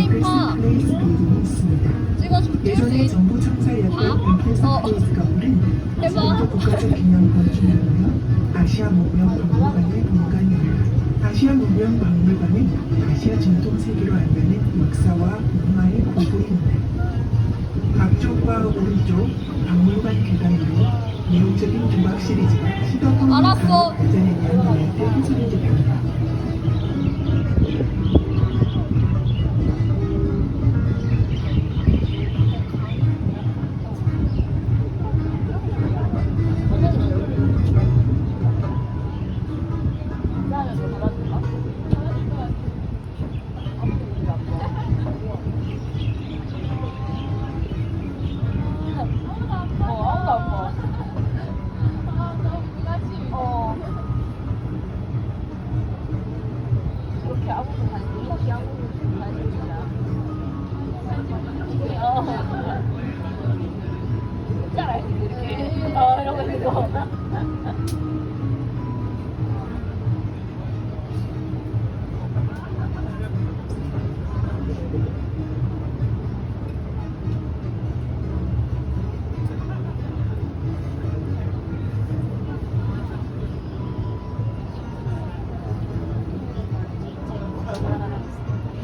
있습니다. 찍어줄게. 예전에 정부? 엠프레스 어. 서울도 국가적 기념관 중이고요. 아시아 문명 박물관의 본관입니다. 아시아 문명 박물관은 아시아 전통 세계로 알려진 역사와 문화의 고도입니다. 앞쪽과 오른쪽 박물관 계단으로 매혹적인 조각 시리즈가 시도폰 알았어. 발전에 대한 드립니다.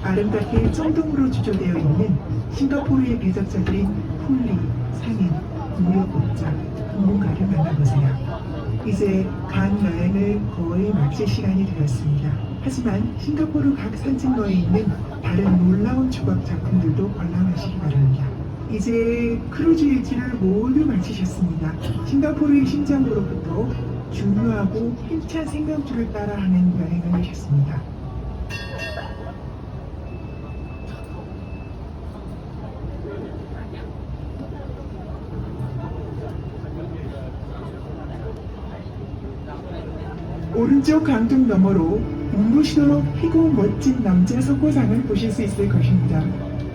아름답게 청동으로 주조되어 있는 싱가포르의 배적자들인 폴리, 상인, 무역업자, 전문가를 만나보세요. 이제 간 여행을 거의 마칠 시간이 되었습니다. 하지만 싱가포르 각 산증거에 있는 다른 놀라운 조각 작품들도 관람하시기 바랍니다. 이제 크루즈 일지를 모두 마치셨습니다. 싱가포르의 심장으로부터 중요하고 힘찬 생명줄을 따라 하는 여행을 하셨습니다. 오른쪽 강등 너머로 눈부시도록 희고 멋진 남자 석고상을 보실 수 있을 것입니다.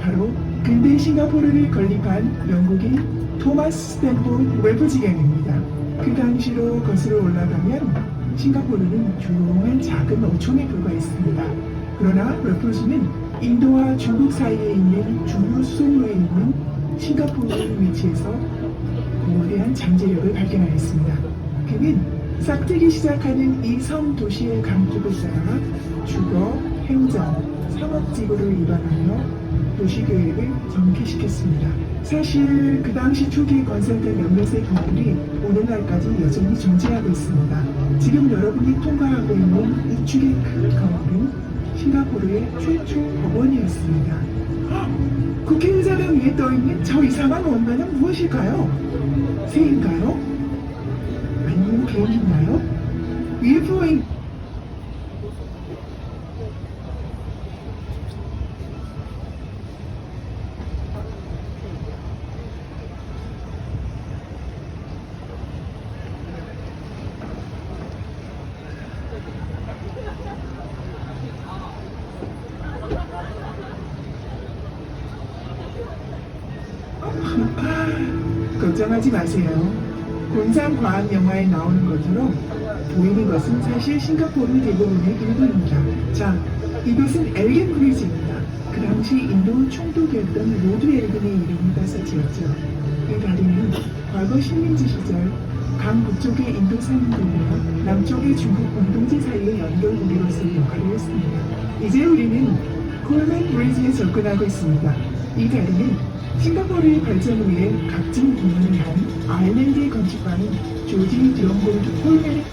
바로 근대 싱가포르를 건립한 영국인 토마스 스탠포드 외부지경입니다. 그 당시로 거슬러 올라가면 싱가포르는 조용한 작은 어촌에 불과했습니다. 그러나 래퍼즈는 인도와 중국 사이에 있는 주요 수송로에 있는 싱가포르를 위치해서 거대한 잠재력을 발견하였습니다. 그는 싹트기 시작하는 이 섬 도시의 강쪽을 따라 주거, 행정, 상업지구를 입안하며 도시계획을 전개시켰습니다. 사실 그 당시 초기 건설된 몇몇의 건물이 오늘날까지 여전히 존재하고 있습니다. 지금 여러분이 통과하고 있는 우측의 큰 건물은 싱가포르의 최초 법원이었습니다. 헉! 국회 의사당 위에 떠있는 저 이상한 원단은 무엇일까요? 새인가요? 위에 부어있 걱정하지 마세요. 본상 과학 영화에 나오는 것처럼 보이는 것은 사실 싱가포르 대부분의 일부입니다. 자, 이곳은 엘겐 브리지입니다. 그 당시 인도 총독이었던 로드 엘겐의 이름을 따서 지었죠. 이 다리는 과거 식민지 시절 강 북쪽의 인도 상인들과 남쪽의 중국 공동체 사이의 연결고리로서 역할을 했습니다. 이제 우리는 콜맨 브리지에 접근하고 있습니다. 이 다리는 싱가포르의 발전을 위해 각종 공헌을 한 아일랜드의 건축가인 조지 드럼볼드 콜맨의